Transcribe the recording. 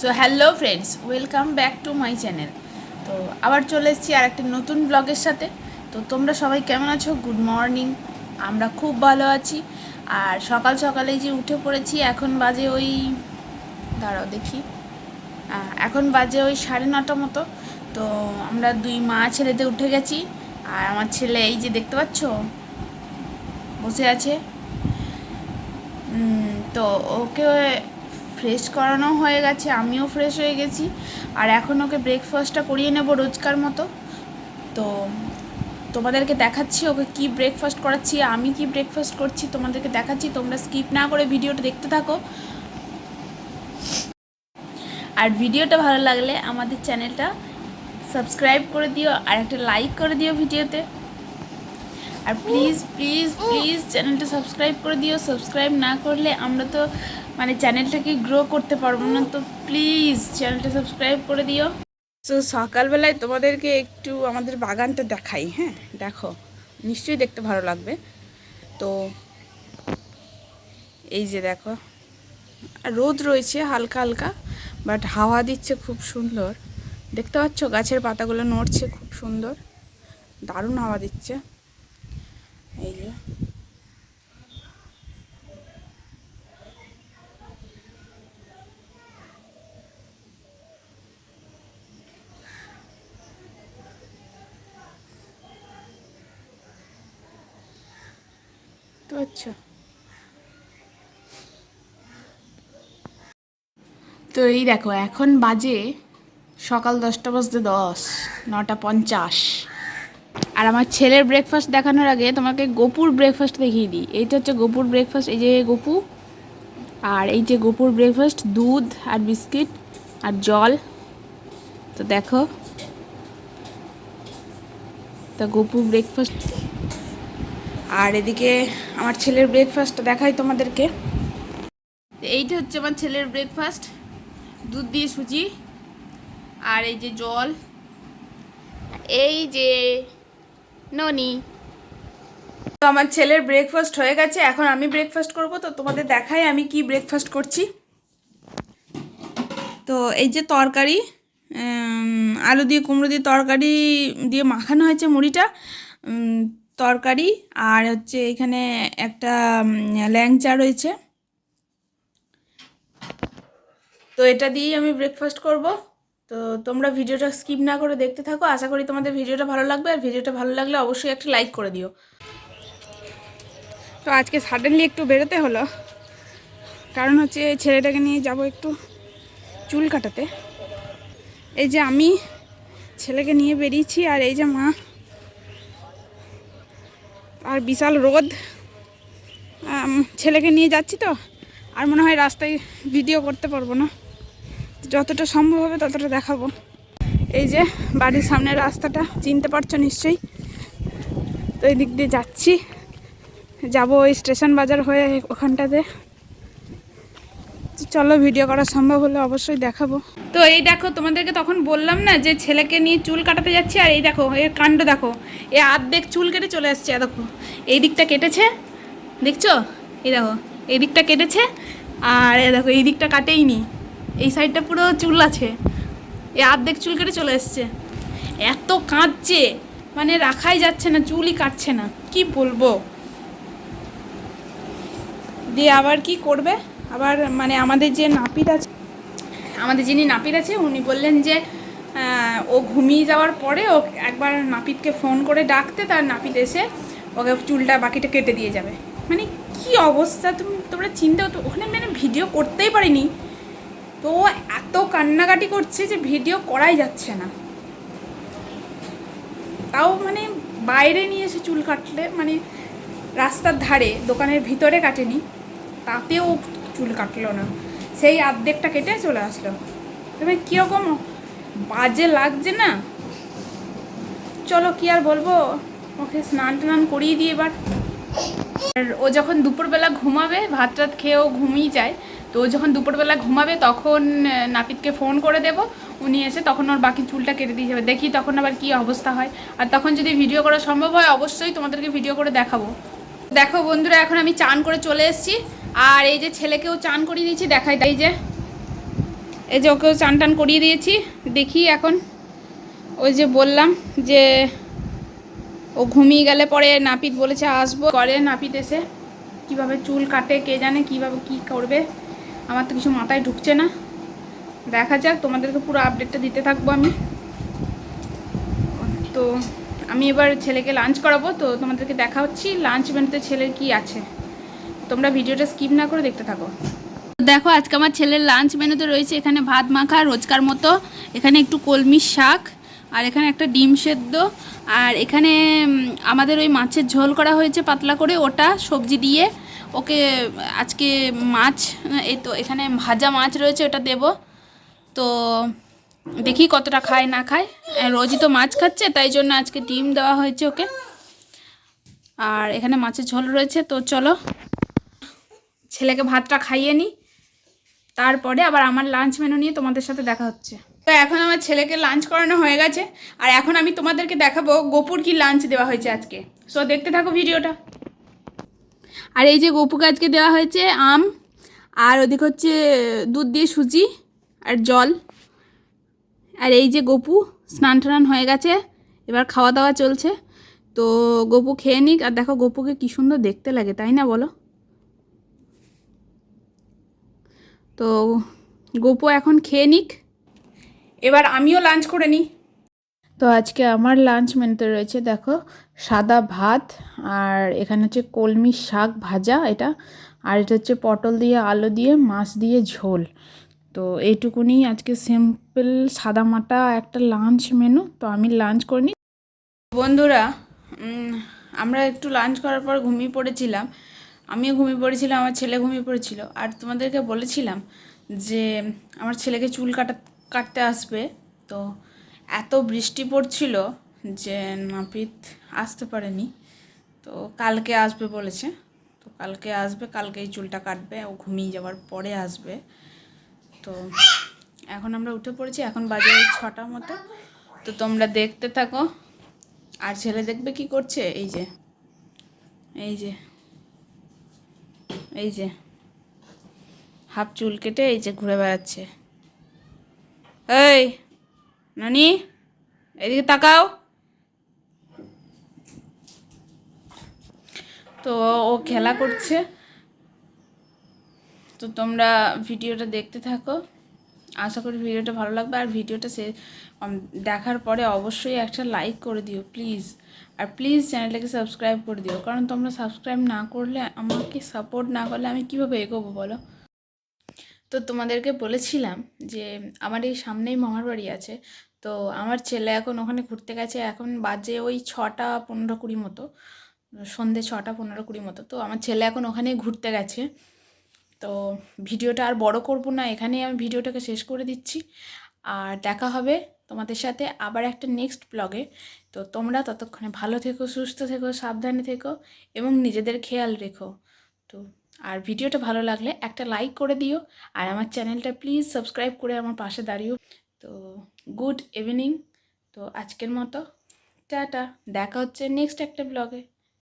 So hello friends welcome back to my channel তো আবার চলে এসেছি আর একটা নতুন ব্লগের সাথে। তো তোমরা সবাই কেমন আছো? গুড মর্নিং আমরা খুব ভালো আছি। আর সকাল সকালে যে উঠে পড়েছি, এখন বাজে ওই, দাঁড়াও দেখি। এখন বাজে ওই সাড়ে নটা মতো। তো আমরা দুই মা ছেলেতে উঠে গেছি, আর আমার ছেলে এই যে দেখতে পাচ্ছ? বসে আছে। তো ওকে ফ্রেশ করানো হয়ে গেছে, আমিও ফ্রেশ হয়ে গেছি। আর এখন ওকে ব্রেকফাস্টটা করিয়ে নেব রোজকার মতো। তো তোমাদেরকে দেখাচ্ছি ওকে কি ব্রেকফাস্ট করাচ্ছি, আমি কি ব্রেকফাস্ট করছি, তোমাদেরকে দেখাচ্ছি। তোমরা স্কিপ না করে ভিডিওটা দেখতে থাকো। আর ভিডিওটা ভালো লাগলে আমাদের চ্যানেলটা সাবস্ক্রাইব করে দিও, আর একটা লাইক করে দিও ভিডিওতে। আর প্লিজ প্লিজ প্লিজ চ্যানেলটা সাবস্ক্রাইব করে দিও। সাবস্ক্রাইব না করলে আমরা তো মানে চ্যানেলটাকে গ্রো করতে পারব না। তো প্লিজ চ্যানেলটা সাবস্ক্রাইব করে দিও। তো সকালবেলায় তোমাদেরকে একটু আমাদের বাগানটা দেখাই হ্যাঁ? দেখো, নিশ্চয়ই দেখতে ভালো লাগবে। তো, এই যে দেখো, রোদ রয়েছে হালকা হালকা বাট হাওয়া দিচ্ছে খুব সুন্দর। দেখতে পাচ্ছ? গাছের পাতাগুলো নড়ছে খুব সুন্দর। দারুণ হাওয়া দিচ্ছে। তো আচ্ছা তো এই দেখো এখন বাজে সকাল দশটা বাজতে দশ নটা পঞ্চাশ। আর আমার ছেলের ব্রেকফাস্ট দেখানোর আগে তোমাকে গোপুর ব্রেকফাস্ট দেখিয়ে দিই। এইটা হচ্ছে গোপুর ব্রেকফাস্ট এই যে গোপু, আর এই যে গোপুর ব্রেকফাস্ট দুধ আর বিস্কিট আর জল। তো দেখো, তা গোপু ব্রেকফাস্ট আর এদিকে আমার ছেলের ব্রেকফাস্টটা দেখাই তোমাদেরকে। এইটা হচ্ছে আমার ছেলের ব্রেকফাস্ট দুধ দিয়ে সুজি, আর এই যে জল, এই যে ননি তো আমার ছেলের ব্রেকফাস্ট হয়ে গেছে, এখন আমি ব্রেকফাস্ট করব, তো তোমাদের দেখাই আমি কি ব্রেকফাস্ট করছি। তো এই যে তরকারি আলু দিয়ে কুমড়ো দিয়ে তরকারি দিয়ে মাখানো হয়েছে মুড়িটা তরকারি, আর হচ্ছে এখানে একটা ল্যাংচা রয়েছে। তো এটা দিয়েই আমি ব্রেকফাস্ট করব। তো তোমরা ভিডিওটা স্কিপ না করে দেখতে থাকো। আশা করি তোমাদের ভিডিওটা ভালো লাগবে। আর ভিডিওটা ভালো লাগলে অবশ্যই একটা লাইক করে দিও। তো আজকে সাডেনলি একটু বেরোতে হলো। কারণ হচ্ছে ছেলেটাকে নিয়ে যাব একটু চুল কাটাতে। এই যে আমি ছেলেকে নিয়ে বেরিয়েছি আর এই যে মা। আর বিশাল রোদ। ছেলেকে নিয়ে যাচ্ছি তো। আর মনে হয় রাস্তায় ভিডিও করতে পারব না। যতটা সম্ভব হবে ততটা দেখাবো। এই যে বাড়ির সামনের রাস্তাটা, চিনতে পারছ নিশ্চয়ই? তো এই দিক দিয়ে যাচ্ছি। যাব ওই স্টেশন বাজার হয়ে ওখানটাতে। চলো ভিডিও করা সম্ভব হলে অবশ্যই দেখাবো। তো এই দেখো, তোমাদেরকে তখন বললাম না যে ছেলেকে নিয়ে চুল কাটাতে যাচ্ছি, আর এই দেখো, এর কাণ্ড দেখো। এ আর্ধেক চুল কেটে চলে আসছে দেখো। এই দিকটা কেটেছে, দেখছ? এই দেখো, এই দিকটা কেটেছে, আর দেখো, এই দিকটা কাটেইনি। এই সাইডটা পুরো চুল আছে। এ আর্ধেক চুল কেটে চলে এসছে। এত কাঁদছে মানে রাখাই যাচ্ছে না, চুলই কাটছে না। কি বলব? দিয়ে আবার কি করবে? আবার মানে আমাদের যে নাপিত আছে, আমাদের যিনি নাপিত আছে, উনি বললেন যে ও ঘুমিয়ে যাওয়ার পরে ও একবার নাপিতকে ফোন করে ডাকতে, তার নাপিত এসে ওকে চুলটা বাকিটা কেটে দিয়ে যাবে। মানে কি অবস্থা? তুমি তোমরা চিন্তা ওখানে মানে ভিডিও করতেই পারিনি। তো এত কান্নাকাটি করছে যে ভিডিও করাই যাচ্ছে না। তাও মানে বাইরে নিয়ে এসে চুল কাটলে মানে রাস্তার ধারে, দোকানের ভিতরে কাটেনি, তাতেও চুল কাটলো না। সেই আর্ধেকটা কেটে চলে আসলো। তবে কীরকম বাজে লাগছে না? চলো কি আর বলব? ওকে স্নান টান করিয়ে দিই এবার। আর ও যখন দুপুরবেলা ঘুমাবে ভাত টাত খেয়েও ঘুমিয়ে যায় তো যখন দুপুরবেলা ঘুমাবে তখন নাপিতকে ফোন করে দেব। উনি এসে তখন ওর বাকি চুলটা কেটে দিয়ে যাবে। দেখি তখন আবার কি অবস্থা হয়। আর তখন যদি ভিডিও করা সম্ভব হয়, অবশ্যই তোমাদেরকে ভিডিও করে দেখাবো। দেখো বন্ধুরা, এখন আমি চান করে চলে এসেছি। আর এই যে ছেলেকেও চান করিয়ে দিয়েছি, দেখাই এই যে। এই যে ওকেও চান টান করিয়ে দিয়েছি। দেখি এখন, ওই যে বললাম যে ও ঘুমিয়ে গেলে পরে নাপিত বলেছে আসব। করে নাপিত এসে কীভাবে চুল কাটে, কে জানে কীভাবে কী করবে। আমার তো কিছু মাথায় ঢুকছে না। দেখা যাক, তোমাদেরকে পুরো আপডেটটা দিতে থাকব আমি। তো আমি এবার ছেলেকে লাঞ্চ করাবো, তো তোমাদেরকে দেখা হচ্ছি লাঞ্চ মেনুতে ছেলের কি আছে। তোমরা ভিডিওটা স্কিপ না করে দেখতে থাকো। দেখো, আজকে আমার ছেলের লাঞ্চ মেনুতে রয়েছে এখানে ভাত মাখা, রোজকার মতো। এখানে একটু কলমির শাক, আর এখানে একটা ডিম সেদ্ধ। আর এখানে আমাদের ওই মাছের ঝোল করা হয়েছে পাতলা করে, ওটা সবজি দিয়ে। ওকে আজকে মাছ, এই তো এখানে ভাজা মাছ রয়েছে, ওটা দেব। তো দেখি কতটা খায়, না খায়। রোজই তো মাছ খাচ্ছে, তাই জন্য আজকে ডিম দেওয়া হয়েছে ওকে। আর এখানে মাছের ঝোল রয়েছে, তো চলো। ছেলেকে ভাতটা খাইয়ে নিই তারপরে আবার আমার লাঞ্চ মেনু নিয়ে তোমাদের সাথে দেখা হচ্ছে। তো এখন আমার ছেলেকে লাঞ্চ করানো হয়ে গেছে, আর এখন আমি তোমাদেরকে দেখাবো গোপুর কি লাঞ্চ দেওয়া হয়েছে আজকে। সো দেখতে থাকো ভিডিওটা। আর এই যে গোপুকে গাছকে দেওয়া হয়েছে আম, আর ওদিকে হচ্ছে, দুধ দিয়ে সুজি আর জল। আর এই যে গপু, স্নান টান হয়ে গেছে, এবার খাওয়া দাওয়া চলছে। তো গপু খেয়ে নিক, আর দেখো গপুকে কি সুন্দর দেখতে লাগে, তাই না বলো? তো গপু এখন খেয়ে নিক। এবার আমিও লাঞ্চ করে নিই। তো আজকে আমার লাঞ্চ মেনুতে রয়েছে, দেখো, সাদা ভাত আর এখানে হচ্ছে কলমি শাক ভাজা এটা, আর এটা হচ্ছে পটল দিয়ে, আলু দিয়ে, মাছ দিয়ে ঝোল। তো এইটুকুনি আজকে সিম্পল সাদা মাটা একটা লাঞ্চ মেনু তো আমি লাঞ্চ করে নিই বন্ধুরা আমরা একটু লাঞ্চ করার পর ঘুমিয়ে পড়েছিলাম। আমিও ঘুমিয়ে পড়েছিলাম, আমার ছেলে ঘুমিয়ে পড়েছিল। আর তোমাদেরকে বলেছিলাম যে, আমার ছেলেকে চুল কাটা, কাটতে আসবে, তো এত বৃষ্টি পড়ছিল যে নাপিত আসতে পারেনি। তো কালকে আসবে বলেছে। তো কালকে আসবে কালকে এই চুলটা কাটবে, ও ঘুমিয়ে যাওয়ার পরে আসবে। তো এখন আমরা উঠে পড়েছি, এখন বাজে ছটার মতো। তো তোমরা দেখতে থাকো। আর ছেলে দেখবে কি করছে? এই যে এই যে এই যে, হাফ চুল কেটে এই যে ঘুরে বেড়াচ্ছে। এই! নানি, এদিকে তাকাও। তো ও খেলা করছে। তো তোমরা ভিডিওটা দেখতে থাকো। আশা করি ভিডিওটা ভালো লাগবে। আর ভিডিওটা সে দেখার পরে অবশ্যই একটা লাইক করে দিও প্লিজ আর প্লিজ চ্যানেলটাকে সাবস্ক্রাইব করে দিও। কারণ তোমরা সাবস্ক্রাইব না করলে, আমাকে সাপোর্ট না করলে আমি কীভাবে এগোবো বলো? তো তোমাদেরকে বলেছিলাম যে, আমার এই সামনেই মামার বাড়ি আছে। তো আমার ছেলে এখন ওখানে ঘুরতে গেছে, এখন বাজে ওই ছটা পনেরো কুড়ি মতো, সন্ধে ছটা পনেরো কুড়ি মতো। তো আমার ছেলে এখন ওখানেই ঘুরতে গেছে। তো ভিডিওটা আর বড় করব না, এখানেই আমি ভিডিওটাকে শেষ করে দিচ্ছি। আর দেখা হবে তোমাদের সাথে আবার একটা নেক্সট ব্লগে তো তোমরা ততক্ষণে ভালো থেকো, সুস্থ থেকো, সাবধানে থেকো এবং নিজেদের খেয়াল রেখো। তো আর ভিডিওটা ভালো লাগলে একটা লাইক করে দিও। আর আমার চ্যানেলটা প্লিজ সাবস্ক্রাইব করে আমার পাশে দাঁড়িও তো গুড ইভিনিং। তো আজকের মতো। টাটা। দেখা হচ্ছে নেক্সট একটা ব্লগে।